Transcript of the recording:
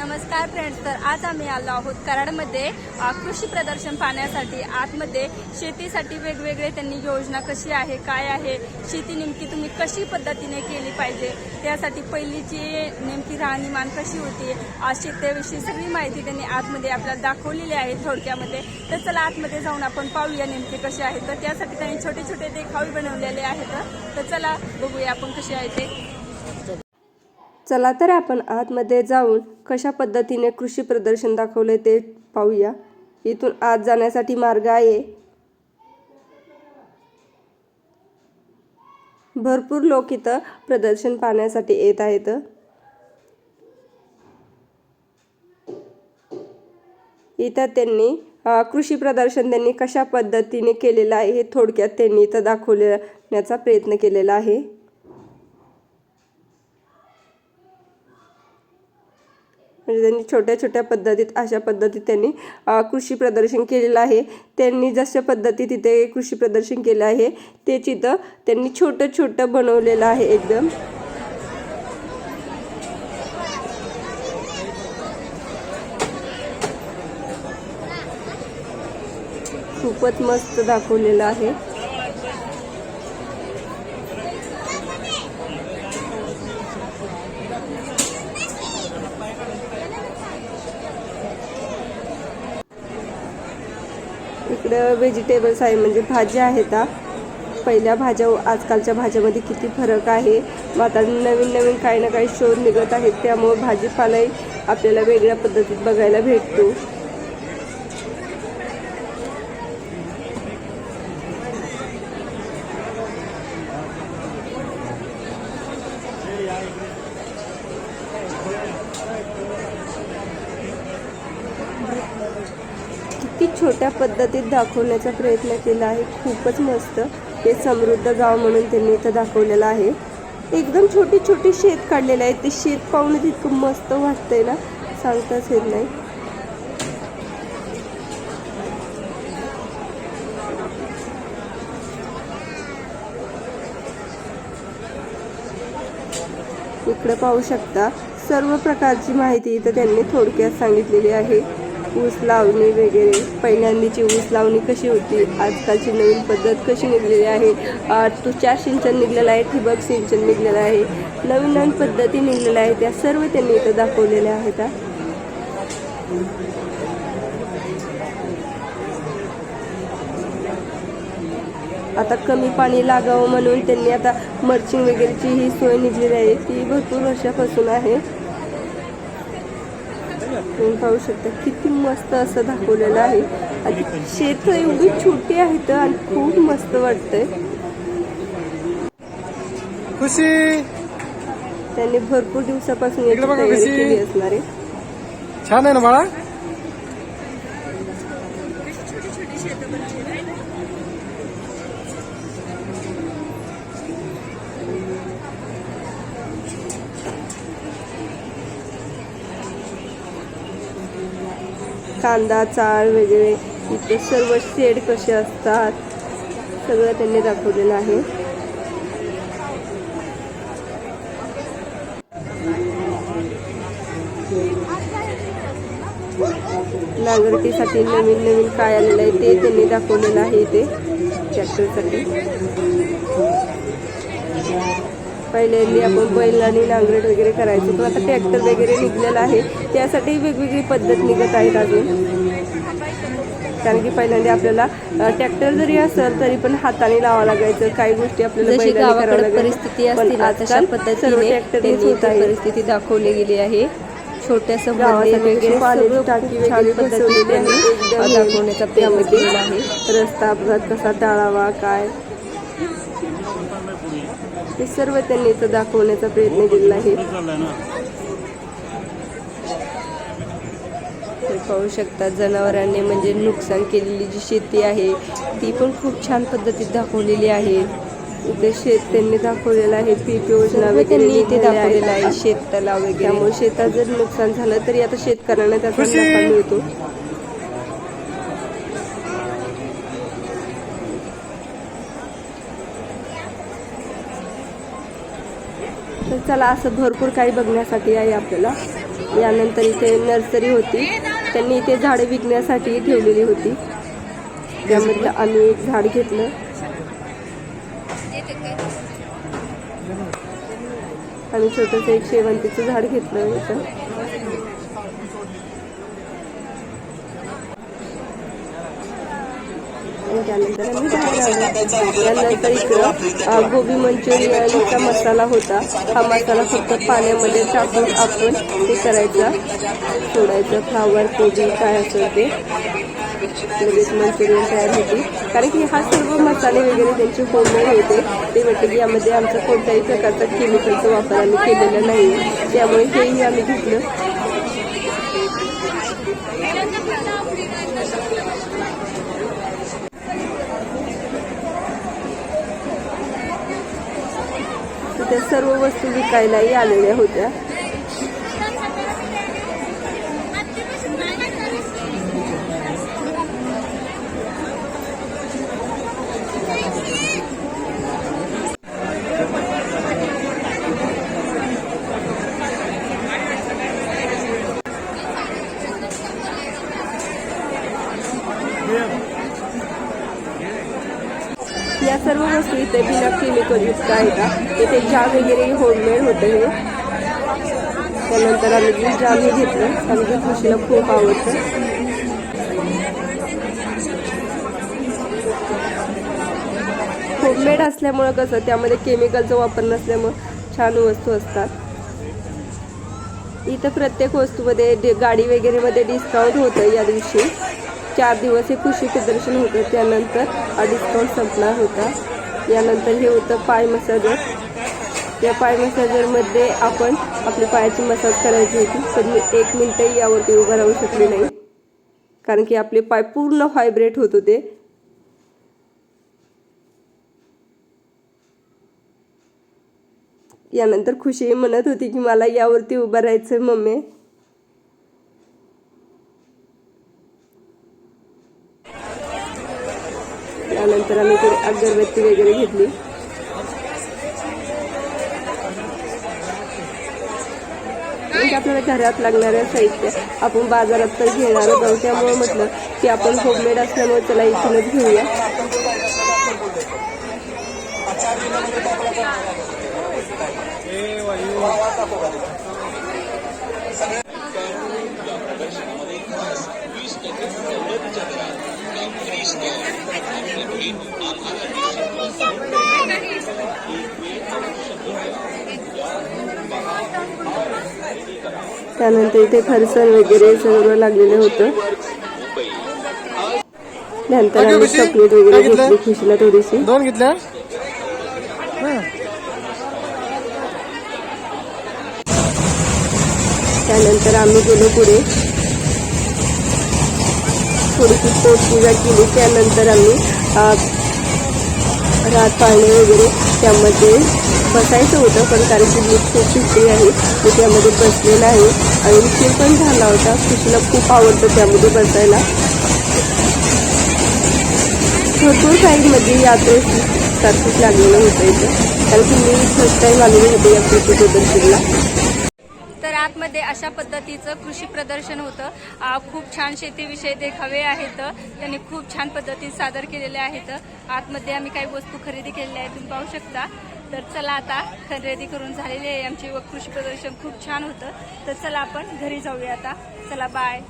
नमस्कार फ्रेंड्स तर आज आम्ही आलो आहोत कराडमध्ये कृषी प्रदर्शन पाहण्यासाठी. आतमध्ये शेतीसाठी वेगवेगळे त्यांनी योजना कशी आहे काय आहे शेती नेमकी तुम्ही कशी पद्धतीने केली पाहिजे त्यासाठी पहिलीची नेमकी राहणीमान कशी होती अ, शेतीविषयी सगळी माहिती त्यांनी आतमध्ये आपल्याला दाखवलेली आहे थोडक्यामध्ये. तर चला आतमध्ये जाऊन आपण पाहूया नेमके कसे आहे. तर त्यासाठी त्यांनी छोटे छोटे देखावे बनवलेले आहेत. तर चला बघूया आपण कसे आहे ते. चला तर आपण आतमध्ये जाऊन कशा पद्धतीने कृषी प्रदर्शन दाखवले ते पाहूया. इथून आत जाण्यासाठी मार्ग आहे. भरपूर लोक इथं प्रदर्शन पाहण्यासाठी येत आहेत. इथं त्यांनी कृषी प्रदर्शन त्यांनी कशा पद्धतीने केलेलं आहे हे थोडक्यात त्यांनी इथं दाखवण्याचा प्रयत्न केलेला आहे. म्हणजे त्यांनी छोट्या छोट्या पद्धतीत अशा पद्धतीत त्यांनी कृषी प्रदर्शन केलेलं आहे. त्यांनी जशा पद्धतीत तिथे कृषी प्रदर्शन केलं आहे ते चित्र त्यांनी छोटं छोटं बनवलेलं आहे एकदम. खूपच मस्त दाखवलेलं आहे. इकडं व्हेजिटेबल्स आहे म्हणजे भाज्या आहेत पहिल्या भाज्या आजकालच्या भाज्यामध्ये किती फरक आहे. मग आता नवीन नवीन काही ना काही शोध निघत आहेत त्यामुळे भाजीपालाही आपल्याला वेगळ्या पद्धतीत बघायला भेटतो. किती छोट्या पद्धतीत दाखवण्याचा प्रयत्न केला आहे. खूपच मस्त. हे समृद्ध गाव म्हणून त्यांनी इथं दाखवलेलं आहे. एकदम छोटी छोटी शेत काढलेलं आहे. ते शेत पाहून इतकं मस्त वाटतंय ना? सांगताच येत नाही. इकडे पाहू शकता. सर्व प्रकारची माहिती इथं त्यांनी थोडक्यात सांगितलेली आहे. ऊस लावणी वगैरे पहिल्यांदीची ऊस लावणी कशी होती? आजकालची नवीन पद्धत कशी निघलेली आहे? अ, तुषार सिंचन निघलेलं आहे ठिबक सिंचन निघलेलं आहे. नवीन नवीन पद्धती निघलेल्या आहेत त्या सर्व त्यांनी इथं दाखवलेल्या आहेत आता कमी पाणी लागावं म्हणून त्यांनी आता मर्चिंग वगैरेची ही सोय निघलेली आहे ती भरपूर वर्षापासून आहे. तुम्ही पाहू शकता? किती मस्त असं दाखवलेलं आहे. आणि शेत एवढी छोटी आहेत आणि खूप मस्त वाटतंय. खुशी! त्यांनी भरपूर दिवसापासून याची तयारी. केली असणार आहे. छान आहे ना बाळा? कांदा चाळ वगैरे इथे सर्व शेड कसे असतात सगळं त्यांनी दाखवलेलं आहे. नांगरटीसाठी नवीन नवीन काय आलेलं आहे ते त्यांनी दाखवलेलं आहे इथे ट्रॅक्टरसाठी. पहिल्यांदा आपण बैलांनी नांगरट वगैरे करायचो. पण आता ट्रॅक्टर वगैरे निघलेलं आहे. त्यासाठी वेगवेगळी पद्धत निघत आहेत अजून. कारण की पहिल्यांदा आपल्याला ट्रॅक्टर जरी असेल तरी पण हाताने लावावं लागायचं. काही गोष्टी आपल्याला. परिस्थिती असतील आजकाल आहे. परिस्थिती दाखवली गेली आहे. एकदम दाखवण्याचा प्रयत्न केलेला आहे. रस्ता अपघात कसा टाळावा काय? हे सर्व त्यांनी इथं दाखवण्याचा प्रयत्न केलेला आहे हे पाहू शकता जनावरांनी म्हणजे नुकसान केलेली जी शेती आहे ती पण खूप छान पद्धतीत दाखवलेली आहे इथे शेत त्यांनी दाखवलेलं आहे पीक योजना त्यांनी इथे दाखवलेलं. आहे शेत तलाव वगैरे त्यामुळे शेतात जर नुकसान झालं तरी आता शेतकऱ्यांना त्याचा. नफा मिळतो तर चला असं भरपूर काही बघण्यासाठी आहे आपल्याला. यानंतर इथे नर्सरी होती. त्यांनी इथे झाडे विकण्यासाठी ठेवलेली होती. त्यामधलं आम्ही एक झाड घेतलं. आम्ही छोटंसं एक शेवंतीचं झाड घेतलं इथं आणि त्यानंतर आम्ही बाहेर आलो. त्यानंतर इकडं गोबी मंचुरियनचा मसाला होता. हा मसाला फक्त पाण्यामध्ये टाकून आपण ते करायचा. सोडायचं. फ्लावर कोबी काय असेल ते. लगेच मंचुरियन तयार होती. कारण की हा सर्व मसाले वगैरे त्यांचे होममेड होते ते म्हटले की यामध्ये आमचा कोणत्याही प्रकारचा केमिकलचा वापर आम्ही केलेला नाही त्यामुळे हेही आम्ही घेतलं. त्या सर्व वस्तू विकायलाही आलेल्या होत्या या सर्व वस्तू इथे बिना केमिकल आहे आहेत इथे जाम वगैरे होममेड होतं हे. त्यानंतर आम्ही जे जाम हे घेतलं. कारण की खुशीला खूप आवडतं. होममेड असल्यामुळं कसं त्यामध्ये केमिकलचा वापर नसल्यामुळं छान वस्तू असतात. इथं प्रत्येक वस्तूमध्ये गाडी वगैरेमध्ये डिस्काउंट होतं या दिवशी. चार दिवस हे खुशीचे प्रदर्शन होतं. त्यानंतर हा डिस्काउंट संपणार होता. यानंतर हे होतं पाय मसाजर या पाय मसाजरमध्ये आपण आपल्या पायाची मसाज करायची होती. पण मी एक मिनटंही यावरती उभं राहू शकले नाही. कारण की आपले पाय पूर्ण व्हायब्रेट होत होते. यानंतर खुशी म्हणत होती की मला यावरती उभं राहायचं मम्मी. त्यानंतर आम्ही थोडी अगरबत्ती वगैरे घेतली. म्हणजे आपल्याला घरात लागणाऱ्या साहित्य आपण बाजारात तर घेणार आहोत. त्यामुळे म्हटलं की आपण होममेड असल्यामुळे त्याला इथूनच घेऊया. त्यानंतर इथे फरसाण वगैरे सर्व लागलेलं होतं. नंतर आम्ही चॉकलेट वगैरे घेतली? खुशीला थोडीशी. दोन घेतल्या. त्यानंतर आम्ही गेलो पुढे. थोडीशी पोटपूजा केली. त्यानंतर आम्ही रात पाळणे वगैरे त्यामध्ये बसायचं होतं. पण कारण की मी खूप सुट्टी आहे मी त्यामध्ये बसलेलं आहे. आणि उशीर पण झाला होता. खुशीला खूप आवडतं त्यामध्ये बसायला. भरपूर साईडमध्ये यात्रेसारखंच लागलेलं होतं इथं. कारण की मी फर्स्ट टाईम आलेली होते या कृषी प्रदर्शनला. मध्ये अशा पद्धतीचं कृषी प्रदर्शन होतं. खूप छान शेतीविषयी देखावे आहेत. त्यांनी खूप छान पद्धतीत सादर केलेले आहेत. आतमध्ये आम्ही काही वस्तू खरेदी केलेल्या आहेत तुम्ही पाहू शकता. तर चला आता खरेदी करून झालेली आहे. आमची व कृषी प्रदर्शन खूप छान होतं. तर चला आपण घरी जाऊया आता. चला बाय